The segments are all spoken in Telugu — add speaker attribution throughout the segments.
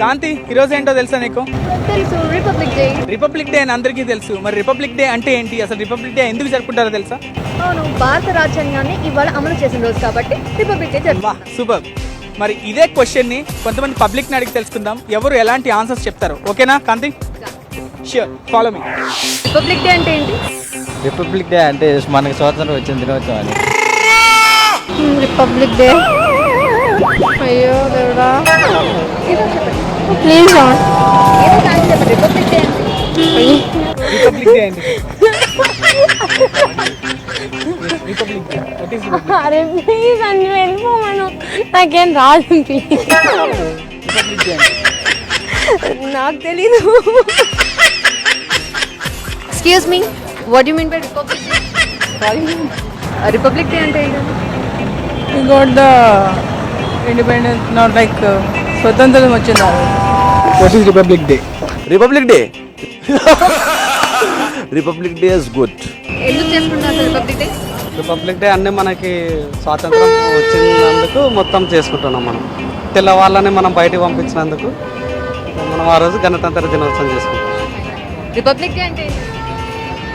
Speaker 1: కాంతి ఈరోజు ఏంటో తెలుసా నీకు?
Speaker 2: తెలుసు రిపబ్లిక్ డే
Speaker 1: రిపబ్లిక్ డే అని అందరికీ తెలుసు. మరి రిపబ్లిక్ డే అంటే ఏంటి? అసలు రిపబ్లిక్ డే ఎందుకు జరుపుకుంటారో తెలుసా?
Speaker 2: అవును భారత రాజ్యాంగాన్ని ఇవాళ అమలు చేసిన రోజు కాబట్టి రిపబ్లిక్ డే
Speaker 1: వా సూపర్. మరి ఇదే క్వశ్చన్ని కొంతమంది పబ్లిక్ని అడిగి తెలుసుకుందాం. ఎవరు ఎలాంటి ఆన్సర్స్ చెప్తారు? ఓకేనా Kanthi? Sure follow me
Speaker 2: republic day అంటే ఏంటి?
Speaker 3: రిపబ్లిక్ డే అంటే మనకి స్వాతంత్రం వచ్చిన దినోత్సవం అని
Speaker 2: రిపబ్లిక్ డే అయ్యో దేవుడా. ప్లీజ్
Speaker 4: అరే ప్లీజ్ అని వెళ్ళిపోమను. నాకేం రాదు ప్లీజ్ నాకు తెలీదు.
Speaker 2: Excuse me what you mean by republic day republic day అంటే
Speaker 5: got the independence, not like uh, స్వతంత్రం వచ్చింది.
Speaker 1: What is republic day
Speaker 6: republic day republic day is good
Speaker 2: ఎందుకు చేసుకుంటారు రిపబ్లిక్ డే
Speaker 7: రిపబ్లిక్ డే అన్నీ మనకి స్వాతంత్రం వచ్చినందుకు మొత్తం చేసుకుంటున్నాం మనం. తెల్లవాళ్ళని మనం బయటికి పంపించినందుకు మనం ఆ రోజు గణతంత్ర దినోత్సవం చేసుకుంటాం
Speaker 2: రిపబ్లిక్ డే అంటే ఏంటి?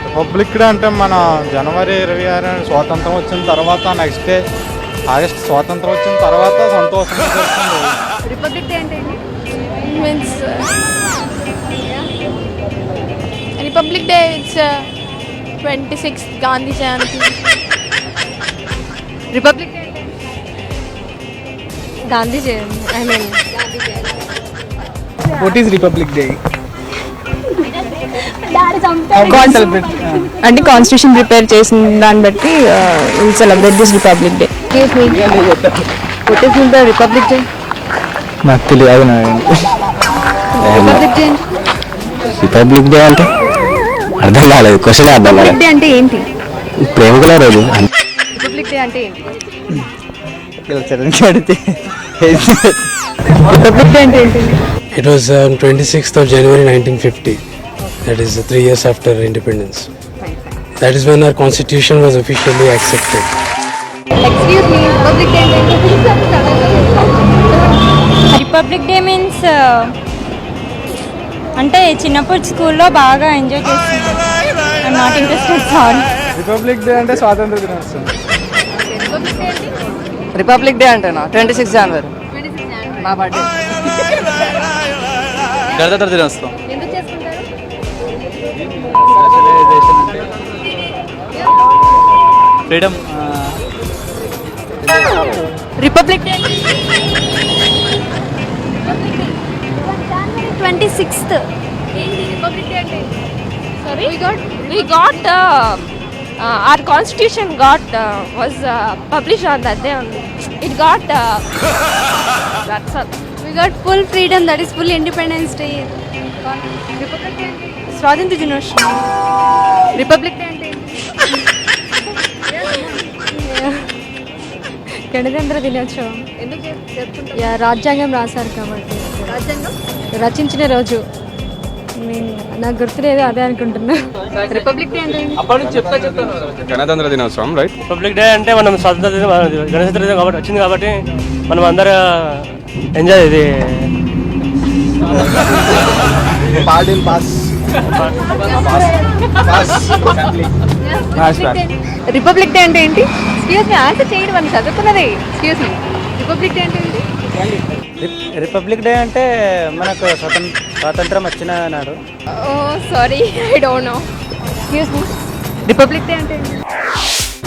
Speaker 8: రిపబ్లిక్ డే అంటే మన జనవరి ఇరవై ఆరు స్వాతంత్రం వచ్చిన తర్వాత నెక్స్ట్ డే ఆగస్ట్ స్వాతంత్రం వచ్చిన తర్వాత జరుపుకుంటాం
Speaker 2: రిపబ్లిక్ డే అంటే
Speaker 4: means republic day it's twenty sixth Gandhi Jayanti
Speaker 2: republic day?
Speaker 4: Gandhi Jayanti I mean
Speaker 1: what is republic day
Speaker 5: అంటే కాన్స్టిట్యూషన్ ప్రిపేర్ చేసిన దాన్ని బట్టి will celebrate this republic day
Speaker 2: What is the Republic Day?
Speaker 3: నాకు తెలియదు
Speaker 2: Republic Day
Speaker 3: రిపబ్లిక్ డే అంటే అర్థం కాలేదు క్వశ్చన్ అర్థం
Speaker 2: Republic Day అంటే ఏంటి
Speaker 3: ప్రేమికుల రోజు
Speaker 2: రిపబ్లిక్ డే అంటే ఏంటి
Speaker 5: రిపబ్లిక్ డే అంటే ఏంటి
Speaker 9: It was on 26th of January 1950. That is uh, three years after independence. That is when our constitution was officially accepted.
Speaker 2: Excuse me republic day
Speaker 4: means అంటే చిన్నప్పుడు స్కూల్లో బాగా ఎంజాయ్ చేస్తున్నాను not interested sorry
Speaker 5: republic day అంటే స్వాతంత్ర దినోత్సవం.
Speaker 2: రిపబ్లిక్ డే
Speaker 5: అంటేనా? ట్వంటీ సిక్స్ జనవరి నా బర్త్డే
Speaker 3: గణతంత్ర దినోత్సవం. Freedom
Speaker 2: republic day
Speaker 4: twenty sixth
Speaker 2: ఏంటి రిపబ్లిక్ డే అంటే
Speaker 4: Sorry? We got we got uh, uh, our constitution got uh, was uh, published on that day only. It got uh, that's all. We got full freedom. That is full Independence Day.
Speaker 2: Republic day
Speaker 4: స్వాతంత్ర దినోత్సవం
Speaker 2: రిపబ్లిక్ డే అంటే
Speaker 4: గణతంత్ర దినోత్సవం.
Speaker 2: ఎందుకు
Speaker 4: యా, రాజ్యాంగం రాశారు కాబట్టి.
Speaker 2: రాజ్యాంగం?
Speaker 4: రచించిన రోజు. నేను నాకు గుర్తులేదు అదే అనుకుంటున్నా.
Speaker 2: రిపబ్లిక్ డే అంటే ఏంటి?
Speaker 6: గణతంత్ర దినోత్సవం రైట్
Speaker 7: రిపబ్లిక్ డే అంటే మనం స్వాతంత్ర దినం గణతంత్ర దినం కాబట్టి వచ్చింది కాబట్టి మనం అందరూ ఎంజాయ్ ఇది.
Speaker 2: రిపబ్లిక్ డే అంటే ఏంటి? ఎక్స్క్యూజ్ మీ ఆన్సర్ చేయండి మనం చదువుకున్నదే. ఎక్స్క్యూజ్ మీ రిపబ్లిక్ డే అంటే ఏంటి?
Speaker 3: రిపబ్లిక్ డే అంటే మనకు స్వతంత్ర వచ్చిన నాడు.
Speaker 4: ఓ sorry I don't know
Speaker 2: excuse me republic day అంటే ఏంటి?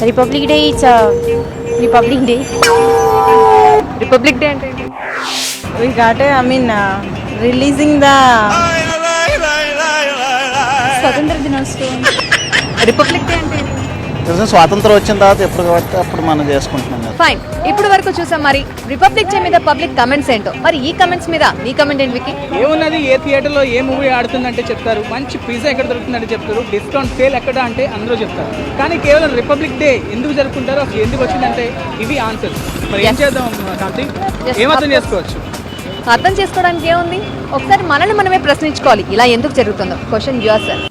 Speaker 4: Republic day it's republic day
Speaker 2: republic day అంటే ఏంటి?
Speaker 5: We got a, I mean uh, releasing the
Speaker 4: స్వతంత్ర దినోత్సవం.
Speaker 2: రిపబ్లిక్ డే అంటే ఏంటి?
Speaker 3: స్వాతంత్రం వచ్చిన తర్వాత ఎప్పుడు కాబట్టి అప్పుడు మనం చేసుకుంటున్నాం కదా.
Speaker 2: ఫైన్ ఇప్పుడు వరకు చూసాం మరి రిపబ్లిక్ డే మీద పబ్లిక్ కమెంట్స్ ఏంటో? మరి ఈ కమెంట్స్ మీద మీ కమెంట్ ఏంటి వికి
Speaker 1: ఏమున్నది ఏ థియేటర్లో ఏ మూవీ ఆడుతుందంటే చెప్తారు మంచి పిజ్జా ఎక్కడ దొరుకుతుందంటే చెప్తారు డిస్కౌంట్ సేల్ ఎక్కడ అంటే అందరూ చెప్తారు. కానీ కేవలం రిపబ్లిక్ డే ఎందుకు జరుపుకుంటారో అసలు ఎందుకు వచ్చిందంటే ఇవి ఆన్సర్స్ మరి ఏం. చేద్దాం కాంతి ఏమర్థం. చేసుకోవచ్చు?
Speaker 2: అర్థం చేసుకోవడానికి ఏముంది? ఒకసారి మనల్ని మనమే ప్రశ్నించుకోవాలి ఇలా ఎందుకు జరుగుతుందో. Question your self